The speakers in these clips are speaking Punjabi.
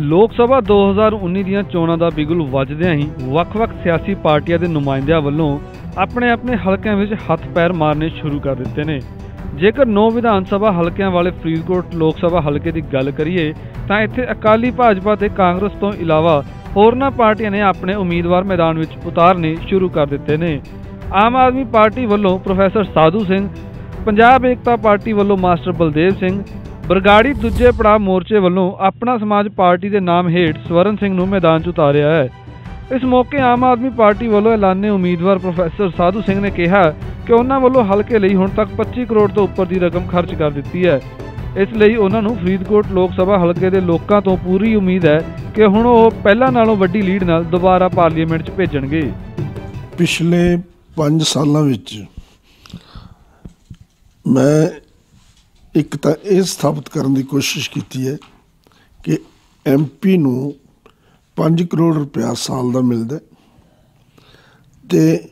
ਲੋਕ ਸਭਾ 2019 ਦੀਆਂ ਚੋਣਾਂ ਦਾ ਬਿਗੁਲ ਵੱਜਦਿਆਂ ਹੀ ਵੱਖ-ਵੱਖ ਸਿਆਸੀ ਪਾਰਟੀਆਂ ਦੇ ਨੁਮਾਇੰਦਿਆਂ ਵੱਲੋਂ ਆਪਣੇ ਆਪਣੇ ਹਲਕਿਆਂ ਵਿੱਚ ਹੱਥ ਪੈਰ ਮਾਰਨੇ ਸ਼ੁਰੂ ਕਰ ਦਿੱਤੇ ਨੇ। ਜੇਕਰ ਨੌ ਵਿਧਾਨ ਸਭਾ ਹਲਕਿਆਂ ਵਾਲੇ ਫਰੀਦਕੋਟ ਲੋਕ ਸਭਾ ਹਲਕੇ ਦੀ ਗੱਲ ਕਰੀਏ, ਤਾਂ ਇੱਥੇ ਅਕਾਲੀ ਭਾਜਪਾ ਤੇ ਕਾਂਗਰਸ ਤੋਂ ਇਲਾਵਾ ਹੋਰਨਾਂ ਪਾਰਟੀਆਂ ਨੇ ਆਪਣੇ ਉਮੀਦਵਾਰ ਮੈਦਾਨ ਵਿੱਚ ਉਤਾਰਨੇ ਸ਼ੁਰੂ ਕਰ ਦਿੱਤੇ ਨੇ। ਆਮ ਆਦਮੀ ਪਾਰਟੀ ਵੱਲੋਂ ਪ੍ਰੋਫੈਸਰ ਸਾਧੂ ਸਿੰਘ, ਪੰਜਾਬ ਏਕਤਾ ਪਾਰਟੀ ਵੱਲੋਂ ਮਾਸਟਰ ਬਲਦੇਵ ਸਿੰਘ ਬਰਗਾੜੀ ਦੂਜੇ ਪੜਾਅ ਮੋਰਚੇ ਵੱਲੋਂ ਆਪਣਾ ਸਮਾਜ ਪਾਰਟੀ ਦੇ ਨਾਮ ਹੇਠ ਸਵਰਨ ਸਿੰਘ ਨੂੰ ਮੈਦਾਨ 'ਚ ਉਤਾਰਿਆ ਹੈ। ਇਸ ਮੌਕੇ ਆਮ ਆਦਮੀ ਪਾਰਟੀ ਵੱਲੋਂ ਐਲਾਨੇ ਉਮੀਦਵਾਰ ਪ੍ਰੋਫੈਸਰ ਸਾਧੂ ਸਿੰਘ ਨੇ ਕਿਹਾ ਕਿ ਉਹਨਾਂ ਵੱਲੋਂ ਹਲਕੇ ਲਈ ਹੁਣ ਤੱਕ 25 ਕਰੋੜ ਤੋਂ ਉੱਪਰ ਦੀ ਰਕਮ ਖਰਚ ਕਰ ਦਿੱਤੀ ਹੈ। ਇਸ ਲਈ ਉਹਨਾਂ ਨੂੰ ਫਰੀਦਕੋਟ ਲੋਕ ਸਭਾ ਹਲਕੇ ਦੇ ਲੋਕਾਂ ਤੋਂ ਪੂਰੀ ਉਮੀਦ ਹੈ ਕਿ ਹੁਣ ਉਹ ਪਹਿਲਾਂ ਨਾਲੋਂ ਵੱਡੀ ਲੀਡ ਨਾਲ ਦੁਬਾਰਾ ਪਾਰਲੀਮੈਂਟ 'ਚ ਭੇਜਣਗੇ। ਪਿਛਲੇ 5 ਸਾਲਾਂ ਵਿੱਚ ਮੈਂ ਇੱਕ ਤਾਂ ਇਹ ਸਥਾਪਿਤ ਕਰਨ ਦੀ ਕੋਸ਼ਿਸ਼ ਕੀਤੀ ਹੈ ਕਿ ਐਮਪੀ ਨੂੰ 5 ਕਰੋੜ ਰੁਪਇਆ ਸਾਲ ਦਾ ਮਿਲਦਾ ਹੈ ਤੇ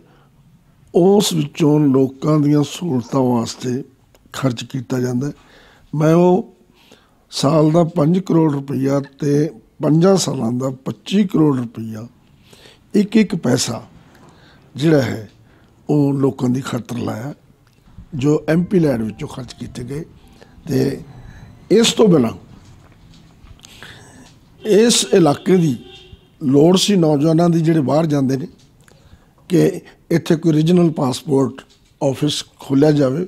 ਉਸ ਵਿੱਚੋਂ ਲੋਕਾਂ ਦੀਆਂ ਸਹੂਲਤਾਂ ਵਾਸਤੇ ਖਰਚ ਕੀਤਾ ਜਾਂਦਾ ਮੈਂ ਉਹ ਸਾਲ ਦਾ 5 ਕਰੋੜ ਰੁਪਈਆ ਤੇ 5 ਸਾਲਾਂ ਦਾ 25 ਕਰੋੜ ਰੁਪਈਆ ਇੱਕ ਇੱਕ ਪੈਸਾ ਜਿਹੜਾ ਹੈ ਉਹ ਲੋਕਾਂ ਦੀ ਖਾਤਰ ਲਾਇਆ, ਜੋ ਐਮਪੀ ਲੈਡ ਵਿੱਚੋਂ ਖਰਚ ਕੀਤੇ ਗਏ। ਤੇ ਇਸ ਤੋਂ ਬਿਨਾਂ ਇਸ ਇਲਾਕੇ ਦੀ ਲੋੜ ਸੀ ਨੌਜਵਾਨਾਂ ਦੀ ਜਿਹੜੇ ਬਾਹਰ ਜਾਂਦੇ ਨੇ ਕਿ ਇੱਥੇ ਕੋਈ ਰੀਜਨਲ ਪਾਸਪੋਰਟ ਆਫਿਸ ਖੋਲ੍ਹਿਆ ਜਾਵੇ।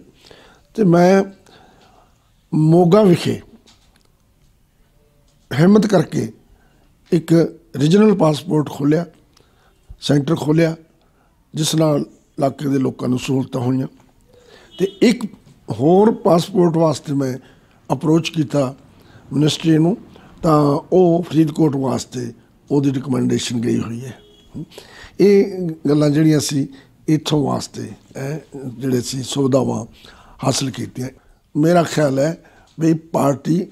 ਤੇ ਮੈਂ ਮੋਗਾ ਵਿਖੇ ਹਿੰਮਤ ਕਰਕੇ ਇੱਕ ਰੀਜਨਲ ਪਾਸਪੋਰਟ ਖੋਲ੍ਹਿਆ ਸੈਂਟਰ ਖੋਲ੍ਹਿਆ ਜਿਸ ਨਾਲ ਇਲਾਕੇ ਦੇ ਲੋਕਾਂ ਨੂੰ ਸਹੂਲਤਾਂ ਹੋਈਆਂ। ਤੇ ਇੱਕ ਹੋਰ ਪਾਸਪੋਰਟ ਵਾਸਤੇ ਮੈਂ ਅਪਰੋਚ ਕੀਤਾ ਮਿਨਿਸਟਰੀ ਨੂੰ, ਤਾਂ ਉਹ ਫਰੀਦਕੋਟ ਵਾਸਤੇ ਉਹਦੀ ਰਿਕਮੈਂਡੇਸ਼ਨ ਗਈ ਹੋਈ ਹੈ। ਇਹ ਗੱਲਾਂ ਜਿਹੜੀਆਂ ਸੀ, ਇੱਥੋਂ ਵਾਸਤੇ ਜਿਹੜੇ ਸੀ ਸੁਵਿਧਾਵਾਂ ਹਾਸਲ ਕੀਤੀਆਂ। ਮੇਰਾ ਖਿਆਲ ਹੈ ਵੀ ਪਾਰਟੀ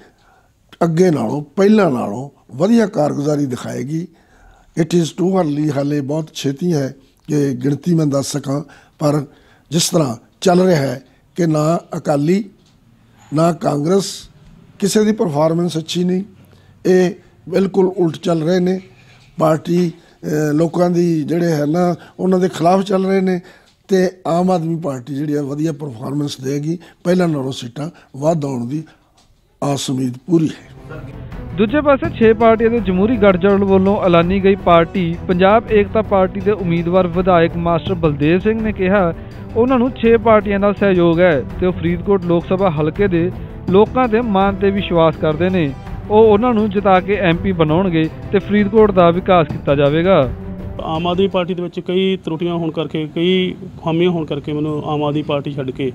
ਅੱਗੇ ਨਾਲੋਂ, ਪਹਿਲਾਂ ਨਾਲੋਂ ਵਧੀਆ ਕਾਰਗੁਜ਼ਾਰੀ ਦਿਖਾਏਗੀ। ਇਟ ਇਜ਼ ਟੂ ਹਰਲੀ ਹਾਲੇ ਬਹੁਤ ਛੇਤੀ ਹੈ ਕਿ ਗਿਣਤੀ ਮੈਂ ਦੱਸ ਸਕਾਂ, ਪਰ ਜਿਸ ਤਰ੍ਹਾਂ ਚੱਲ ਰਿਹਾ ਹੈ ਕਿ ਨਾ ਅਕਾਲੀ, ਨਾ ਕਾਂਗਰਸ, ਕਿਸੇ ਦੀ ਪਰਫਾਰਮੈਂਸ ਅੱਛੀ ਨਹੀਂ। ਇਹ ਬਿਲਕੁਲ ਉਲਟ ਚੱਲ ਰਹੇ ਨੇ। ਪਾਰਟੀ ਲੋਕਾਂ ਦੀ ਜਿਹੜੇ ਹੈ ਨਾ, ਉਹਨਾਂ ਦੇ ਖਿਲਾਫ ਚੱਲ ਰਹੇ ਨੇ ਤੇ ਆਮ ਆਦਮੀ ਪਾਰਟੀ ਜਿਹੜੀ ਆ, ਵਧੀਆ ਪਰਫਾਰਮੈਂਸ ਦੇਗੀ। ਪਹਿਲਾਂ ਨਾਲੋਂ ਸੀਟਾਂ ਵੱਧ ਆਉਣ ਦੀ ਆਸ ਉਮੀਦ ਪੂਰੀ ਹੈ। ਦੂਜੇ ਪਾਸੇ 6 ਪਾਰਟੀਆਂ ਦੇ ਜਮਹੂਰੀ ਗੱਠਜੋੜ ਵੱਲੋਂ ਐਲਾਨੀ ਗਈ ਪਾਰਟੀ ਪੰਜਾਬ ਏਕਤਾ ਪਾਰਟੀ ਦੇ ਉਮੀਦਵਾਰ ਵਿਧਾਇਕ ਮਾਸਟਰ ਬਲਦੇਵ ਸਿੰਘ ਨੇ ਕਿਹਾ, ਉਹਨਾਂ ਨੂੰ 6 ਪਾਰਟੀਆਂ ਦਾ ਸਹਿਯੋਗ ਹੈ ਤੇ ਉਹ ਫਰੀਦਕੋਟ ਲੋਕ ਸਭਾ ਹਲਕੇ ਦੇ ਲੋਕਾਂ ਦੇ ਮਾਨ ਤੇ ਵਿਸ਼ਵਾਸ ਕਰਦੇ ਨੇ। ਉਹ ਉਹਨਾਂ ਨੂੰ ਜਿਤਾ ਕੇ ਐਮਪੀ ਬਣਾਉਣਗੇ ਤੇ ਫਰੀਦਕੋਟ ਦਾ ਵਿਕਾਸ ਕੀਤਾ ਜਾਵੇਗਾ। ਆਮ ਆਦਮੀ ਪਾਰਟੀ ਦੇ ਵਿੱਚ ਕਈ ਤਰੁੱਟੀਆਂ ਹੋਣ ਕਰਕੇ, ਕਈ ਖਾਮੀਆਂ ਹੋਣ ਕਰਕੇ ਮੈਨੂੰ ਆਮ ਆਦਮੀ ਪਾਰਟੀ ਛੱਡ ਕੇ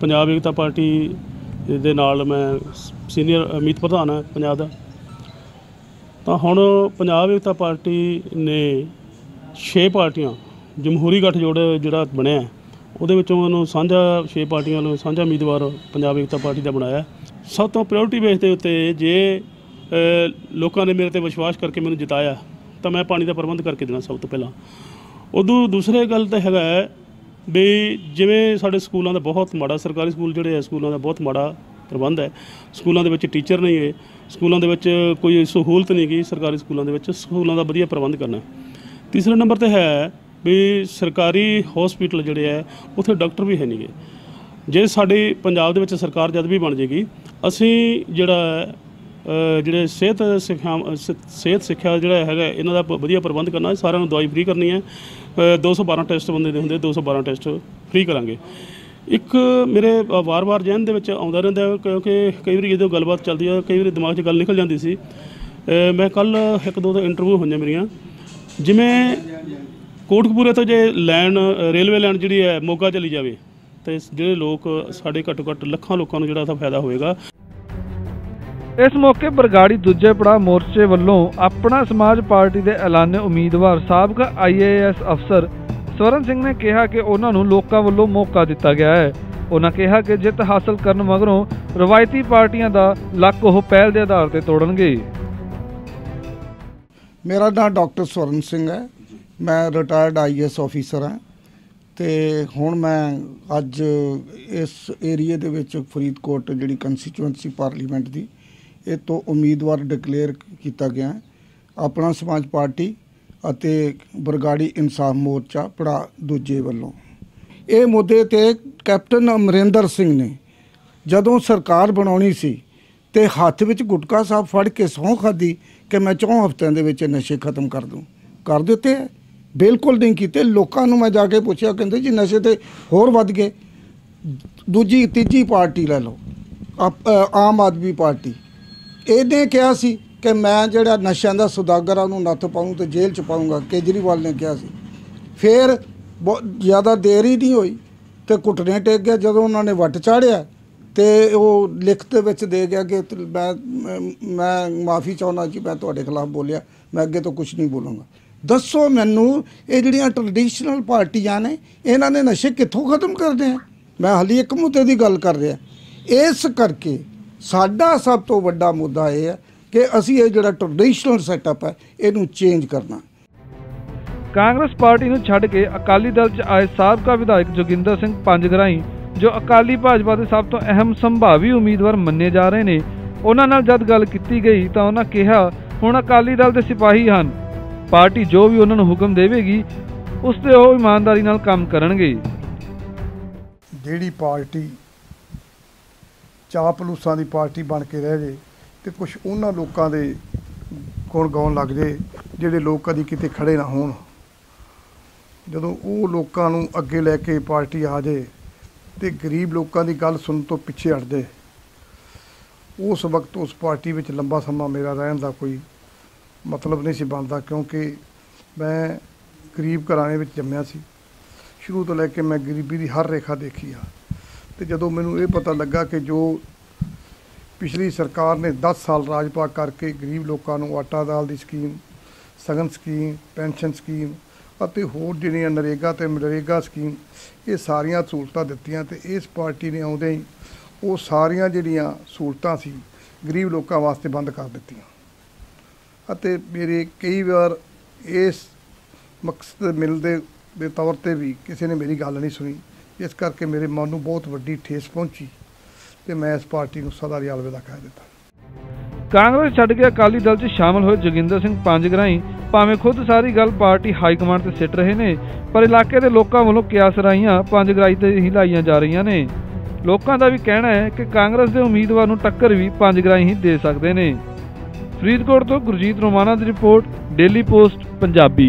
ਪੰਜਾਬ ਏਕਤਾ ਪਾਰਟੀ ਦੇ ਨਾਲ ਮੈਂ ਸੀਨੀਅਰ ਅਮੀਤ ਪ੍ਰਧਾਨ ਹਾਂ ਪੰਜਾਬ ਦਾ। ਤਾਂ ਹੁਣ ਪੰਜਾਬ ਏਕਤਾ ਪਾਰਟੀ ਨੇ 6 ਪਾਰਟੀਆਂ, ਜਮਹੂਰੀ ਗੱਠਜੋੜ ਜਿਹੜਾ ਬਣਿਆ ਉਹਦੇ ਵਿੱਚੋਂ ਉਹਨੂੰ ਸਾਂਝਾ 6 ਪਾਰਟੀਆਂ ਨੂੰ ਸਾਂਝਾ ਉਮੀਦਵਾਰ ਪੰਜਾਬ ਏਕਤਾ ਪਾਰਟੀ ਦਾ ਬਣਾਇਆ ਸਭ ਤੋਂ ਪ੍ਰਾਇੋਰਟੀ ਬੇਸ ਦੇ ਉੱਤੇ ਜੇ ਲੋਕਾਂ ਨੇ ਮੇਰੇ ਤੇ ਵਿਸ਼ਵਾਸ ਕਰਕੇ ਮੈਨੂੰ ਜਿਤਾਇਆ, ਤਾਂ ਮੈਂ ਪਾਣੀ ਦਾ ਪ੍ਰਬੰਧ ਕਰਕੇ ਦੇਣਾ ਸਭ ਤੋਂ ਪਹਿਲਾਂ। ਉਦੋਂ ਦੂਸਰੇ ਗੱਲ ਤਾਂ ਹੈਗਾ ਹੈ ਵੀ ਜਿਵੇਂ ਸਾਡੇ ਸਕੂਲਾਂ ਦਾ ਬਹੁਤ ਮਾੜਾ, ਸਰਕਾਰੀ ਸਕੂਲ ਜਿਹੜੇ ਆ, ਸਕੂਲਾਂ ਦਾ ਬਹੁਤ ਮਾੜਾ ਪ੍ਰਬੰਧ ਹੈ। ਸਕੂਲਾਂ ਦੇ ਵਿੱਚ ਟੀਚਰ ਨਹੀਂ ਹੈ। ਸਕੂਲਾਂ ਦੇ ਵਿੱਚ ਕੋਈ ਸਹੂਲਤ ਨਹੀਂ ਗਈ ਸਰਕਾਰੀ ਸਕੂਲਾਂ ਦੇ ਵਿੱਚ ਸਕੂਲਾਂ ਦਾ ਵਧੀਆ ਪ੍ਰਬੰਧ ਕਰਨਾ। ਤੀਸਰੇ ਨੰਬਰ ਤੇ ਹੈ ਵੀ ਸਰਕਾਰੀ ਹਸਪੀਟਲ ਜਿਹੜੇ ਆ ਉੱਥੇ ਡਾਕਟਰ ਵੀ ਹੈ ਨਹੀਂਗੇ ਜੇ ਸਾਡੇ ਪੰਜਾਬ ਦੇ ਵਿੱਚ ਸਰਕਾਰ ਜਦ ਵੀ ਬਣ ਜੇਗੀ ਅਸੀਂ ਜਿਹੜਾ ਜਿਹੜੇ ਸਿਹਤ ਸਿੱਖਿਆ ਸਿਹਤ ਸਿੱਖਿਆ ਜਿਹੜਾ ਹੈਗਾ ਇਹਨਾਂ ਦਾ ਵਧੀਆ ਪ੍ਰਬੰਧ ਕਰਨਾ। ਹੈ ਸਾਰਿਆਂ ਨੂੰ ਦਵਾਈ ਫ੍ਰੀ ਕਰਨੀ ਹੈ। ਅ, 212 ਟੈਸਟ ਬੰਦੇ ਦੇ ਹੁੰਦੇ 212 ਟੈਸਟ ਫ੍ਰੀ ਕਰਾਂਗੇ। ਇੱਕ ਮੇਰੇ ਵਾਰ-ਵਾਰ ਜ਼ਿਹਨ ਦੇ ਵਿੱਚ ਆਉਂਦਾ ਰਹਿੰਦਾ ਕਿਉਂਕਿ ਕਈ ਵਾਰੀ ਜਦੋਂ ਗੱਲਬਾਤ ਚੱਲਦੀ ਹੈ ਕਈ ਵਾਰੀ ਦਿਮਾਗ 'ਚ ਗੱਲ ਨਿਕਲ ਜਾਂਦੀ ਸੀ। ਮੈਂ ਕੱਲ ਇੱਕ ਦੋ ਤਾਂ ਇੰਟਰਵਿਊ ਹੋਈਆਂ ਮੇਰੀਆਂ। ਜਿਵੇਂ ਕੋਟਕਪੂਰੇ ਤੋਂ ਜੇ ਲਾਈਨ ਰੇਲਵੇ ਲਾਈਨ ਜਿਹੜੀ ਹੈ, ਮੋਗਾ ਚਲੀ ਜਾਵੇ, ਤੇ ਜਿਹੜੇ ਲੋਕ ਸਾਡੇ ਘੱਟੋ ਘੱਟ ਲੱਖਾਂ ਲੋਕਾਂ ਨੂੰ ਜਿਹੜਾ ਉਹਦਾ ਫਾਇਦਾ ਹੋਵੇਗਾ। ਇਸ ਮੌਕੇ ਬਰਗਾੜੀ ਦੂਜੇ ਪੜਾਅ ਮੋਰਚੇ ਵੱਲੋਂ ਆਪਣਾ ਸਮਾਜ ਪਾਰਟੀ ਦੇ ਐਲਾਨੇ ਉਮੀਦਵਾਰ ਸਾਬਕਾ ਆਈਏਐਸ ਅਫਸਰ ਸਵਰਨ ਸਿੰਘ ਨੇ ਕਿਹਾ ਕਿ ਉਹਨਾਂ ਨੂੰ ਲੋਕਾਂ ਵੱਲੋਂ ਮੌਕਾ ਦਿੱਤਾ ਗਿਆ ਹੈ। ਉਹਨਾਂ ਕਿਹਾ ਕਿ ਜਿੱਤ ਹਾਸਲ ਕਰਨ ਮਗਰੋਂ ਰਵਾਇਤੀ ਪਾਰਟੀਆਂ ਦਾ ਲੱਕ ਉਹ ਪਹਿਲ ਦੇ ਆਧਾਰ ਤੇ ਤੋੜਨਗੇ। ਮੇਰਾ ਨਾਮ ਡਾਕਟਰ ਸਵਰਨ ਸਿੰਘ ਹੈ। ਮੈਂ ਰਿਟਾਇਰਡ ਆਈਐਸ ਆਫੀਸਰ ਹਾਂ ਤੇ ਹੁਣ ਮੈਂ ਅੱਜ ਇਸ ਏਰੀਏ ਦੇ ਵਿੱਚ ਫਰੀਦਕੋਟ ਜਿਹੜੀ ਕੰਸਟੀਚੂਐਂਸੀ ਪਾਰਲੀਮੈਂਟ ਦੀ ਇਹ ਤੋਂ ਉਮੀਦਵਾਰ ਡਿਕਲੇਅਰ ਕੀਤਾ ਗਿਆ। ਆਪਣਾ ਸਮਾਜ ਪਾਰਟੀ ਅਤੇ ਬਰਗਾੜੀ ਇਨਸਾਫ ਮੋਰਚਾ ਪੜਾ ਦੂਜੇ ਵੱਲੋਂ। ਇਹ ਮੁੱਦੇ ਤੇ ਕੈਪਟਨ ਅਮਰਿੰਦਰ ਸਿੰਘ ਨੇ ਜਦੋਂ ਸਰਕਾਰ ਬਣਾਉਣੀ ਸੀ ਤੇ ਹੱਥ ਵਿੱਚ ਗੁਟਕਾ ਸਾਹਿਬ ਫੜ ਕੇ ਸਹੁੰ ਖਾਦੀ ਕਿ ਮੈਂ ਚੌਂ ਹਫ਼ਤਿਆਂ ਦੇ ਵਿੱਚ ਨਸ਼ੇ ਖਤਮ ਕਰ ਦੂੰ। ਕਰ ਦਿੱਤੇ ਹੈ? ਬਿਲਕੁਲ ਨਹੀਂ ਕੀਤੇ। ਲੋਕਾਂ ਨੂੰ ਮੈਂ ਜਾ ਕੇ ਪੁੱਛਿਆ, ਕਹਿੰਦੇ ਜੀ ਨਸ਼ੇ ਤੇ ਹੋਰ ਵੱਧ ਗਏ। ਦੂਜੀ, ਤੀਜੀ ਪਾਰਟੀ ਲੈ ਲਓ। ਆਪ- ਆਮ ਆਦਮੀ ਪਾਰਟੀ। ਇਹਨੇ ਕਿਹਾ ਸੀ ਕਿ ਮੈਂ ਜਿਹੜਾ ਨਸ਼ਿਆਂ ਦਾ ਸੁਦਾਗਰ ਆ, ਉਹਨੂੰ ਨੱਥ ਪਾਉਂ ਤੇ ਜੇਲ੍ਹ ਚ ਪਾਉਂਗਾ ਕੇਜਰੀਵਾਲ ਨੇ ਕਿਹਾ ਸੀ। ਫਿਰ ਬਹੁਤ ਜ਼ਿਆਦਾ ਦੇਰ ਹੀ ਨਹੀਂ ਹੋਈ ਤੇ ਘੁੱਟਣੇ ਟੇਕ ਗਿਆ ਜਦੋਂ ਉਹਨਾਂ ਨੇ ਵੱਟ ਚਾੜਿਆ ਤੇ ਉਹ ਲਿਖਤ ਵਿੱਚ ਦੇ ਗਿਆ ਕਿ ਮੈਂ ਮੈਂ ਮਾਫੀ ਚਾਹੁੰਦਾ ਜੀ, ਮੈਂ ਤੁਹਾਡੇ ਖਿਲਾਫ ਬੋਲਿਆ, ਮੈਂ ਅੱਗੇ ਤੋਂ ਕੁਝ ਨਹੀਂ ਬੋਲੂੰਗਾ। ਦੱਸੋ ਮੈਨੂੰ, ਇਹ ਜਿਹੜੀਆਂ ਟ੍ਰੈਡੀਸ਼ਨਲ ਪਾਰਟੀਆਂ ਨੇ, ਇਹਨਾਂ ਨੇ ਨਸ਼ੇ ਕਿੱਥੋਂ ਖਤਮ ਕਰਦੇ ਆ? ਮੈਂ ਹਾਲੀ ਇੱਕ ਮੁੱਦੇ ਦੀ ਗੱਲ ਕਰ ਰਿਹਾ। ਇਸ ਕਰਕੇ ਸਾਡਾ ਸਭ ਤੋਂ ਵੱਡਾ ਮੁੱਦਾ ਇਹ ਹੈ ਕਿ ਅਸੀਂ ਇਹ ਜਿਹੜਾ ਟ੍ਰੈਡੀਸ਼ਨਲ ਸੈਟਅਪ ਹੈ ਇਹਨੂੰ ਚੇਂਜ ਕਰਨਾ। ਕਾਂਗਰਸ ਪਾਰਟੀ ਨੂੰ ਛੱਡ ਕੇ ਅਕਾਲੀ ਦਲ 'ਚ ਆਏ ਸਾਬਕਾ ਵਿਧਾਇਕ ਜੋਗਿੰਦਰ ਸਿੰਘ ਪੰਜਗਰਾਈ ਜੋ ਅਕਾਲੀ ਭਾਜਪਾ ਦੇ ਸਭ ਤੋਂ ਅਹਿਮ ਸੰਭਾਵੀ ਉਮੀਦਵਾਰ ਮੰਨੇ ਜਾ ਰਹੇ ਨੇ ਉਹਨਾਂ ਨਾਲ ਜਦ ਗੱਲ ਕੀਤੀ ਗਈ ਤਾਂ ਉਹਨਾਂ ਕਿਹਾ ਹੁਣ ਅਕਾਲੀ ਦਲ ਦੇ ਸਿਪਾਹੀ ਹਨ। ਪਾਰਟੀ ਜੋ ਵੀ ਉਹਨਾਂ ਨੂੰ ਹੁਕਮ ਦੇਵੇਗੀ ਉਸ ਤੇ ਉਹ ਇਮਾਨਦਾਰੀ ਨਾਲ ਕੰਮ ਕਰਨਗੇ। ਜਿਹੜੀ ਪਾਰਟੀ ਚਾਪਲੂਸਾਂ ਦੀ ਪਾਰਟੀ ਬਣ ਕੇ ਰਹਿ ਜੇ ਤੇ ਕੁਝ ਉਹਨਾਂ ਲੋਕਾਂ ਦੇ ਗੁਣ ਗਾਉਣ ਲੱਗ ਜੇ, ਜਿਹੜੇ ਲੋਕ ਕਦੀ ਕਿਤੇ ਖੜੇ ਨਾ ਹੋਣ। ਜਦੋਂ ਉਹ ਲੋਕਾਂ ਨੂੰ ਅੱਗੇ ਲੈ ਕੇ ਪਾਰਟੀ ਆ ਜੇ ਤੇ ਗਰੀਬ ਲੋਕਾਂ ਦੀ ਗੱਲ ਸੁਣਨ ਤੋਂ ਪਿੱਛੇ ਹਟ ਹਟਦੇ ਉਸ ਵਕਤ ਉਸ ਪਾਰਟੀ ਵਿੱਚ ਲੰਬਾ ਸਮਾਂ ਮੇਰਾ ਰਹਿਣ ਦਾ ਕੋਈ ਮਤਲਬ ਨਹੀਂ ਸੀ ਬਣਦਾ, ਕਿਉਂਕਿ ਮੈਂ ਗਰੀਬ ਘਰਾਣੇ ਵਿੱਚ ਜੰਮਿਆ ਸੀ। ਸ਼ੁਰੂ ਤੋਂ ਲੈ ਕੇ ਮੈਂ ਗਰੀਬੀ ਦੀ ਹਰ ਰੇਖਾ ਦੇਖੀ ਆ। ਤੇ ਜਦੋਂ ਮੈਨੂੰ ਇਹ ਪਤਾ ਲੱਗਾ ਕਿ ਜੋ ਪਿਛਲੀ ਸਰਕਾਰ ਨੇ 10 ਸਾਲ ਰਾਜ ਪਾ ਕਰਕੇ ਗਰੀਬ ਲੋਕਾਂ ਨੂੰ ਆਟਾ ਦਾਲ ਦੀ scheme, Shagun scheme, pension scheme ਅਤੇ ਹੋਰ ਜਿਹੜੀਆਂ ਨਰੇਗਾ ਤੇ ਮਨਰੇਗਾ ਸਕੀਮ, ਇਹ ਸਾਰੀਆਂ ਸਹੂਲਤਾਂ ਦਿੱਤੀਆਂ ਤੇ ਇਸ ਪਾਰਟੀ ਨੇ ਆਉਂਦੇ ਹੀ ਉਹ ਸਾਰੀਆਂ ਜਿਹੜੀਆਂ ਸਹੂਲਤਾਂ ਸੀ, ਗਰੀਬ ਲੋਕਾਂ ਵਾਸਤੇ ਬੰਦ ਕਰ ਦਿੱਤੀਆਂ। ਅਤੇ ਮੇਰੇ ਕਈ ਵਾਰ ਇਸ ਮਕਸਦ ਮਿਲਦੇ ਦੇ ਤੌਰ ਤੇ ਵੀ ਕਿਸੇ ਨੇ ਮੇਰੀ ਗੱਲ ਨਹੀਂ ਸੁਣੀ। ਇਸ ਕਰਕੇ ਮੇਰੇ ਮਨ ਨੂੰ ਬਹੁਤ ਵੱਡੀ ਠੇਸ ਪਹੁੰਚੀ। ਤੇ ਮੈਂ ਇਸ ਪਾਰਟੀ ਨੂੰ ਸਦਾ ਲਈ ਅਲਵਿਦਾ ਕਹਿ ਦਿੱਤਾ। ਕਾਂਗਰਸ ਛੱਡ ਕੇ ਅਕਾਲੀ ਦਲ 'ਚ ਸ਼ਾਮਲ ਹੋਏ ਜੋਗਿੰਦਰ ਸਿੰਘ ਪੰਜਗਰਾਈ ਭਾਵੇਂ ਖੁਦ ਸਾਰੀ ਗੱਲ ਪਾਰਟੀ ਹਾਈ ਕਮਾਂਡ ਤੇ ਸਿੱਟ ਰਹੇ ਨੇ, ਪਰ ਇਲਾਕੇ ਦੇ ਲੋਕਾਂ ਵੱਲੋਂ ਕਿਆਸਰਾਈਆਂ ਪੰਜਗਰਾਈ ਤੇ ਹੀ ਲਾਈਆਂ ਜਾ ਰਹੀਆਂ ਨੇ। ਲੋਕਾਂ ਦਾ ਵੀ ਕਹਿਣਾ ਹੈ ਕਿ ਕਾਂਗਰਸ ਦੇ ਉਮੀਦਵਾਰ ਨੂੰ ਟੱਕਰ ਵੀ ਪੰਜਗਰਾਈ ਹੀ ਦੇ ਸਕਦੇ ਨੇ। ਫਰੀਦਕੋਟ ਤੋਂ ਗੁਰਜੀਤ ਰੋਮਾਣਾ ਦੀ ਰਿਪੋਰਟ, ਡੇਲੀ ਪੋਸਟ, ਪੰਜਾਬੀ।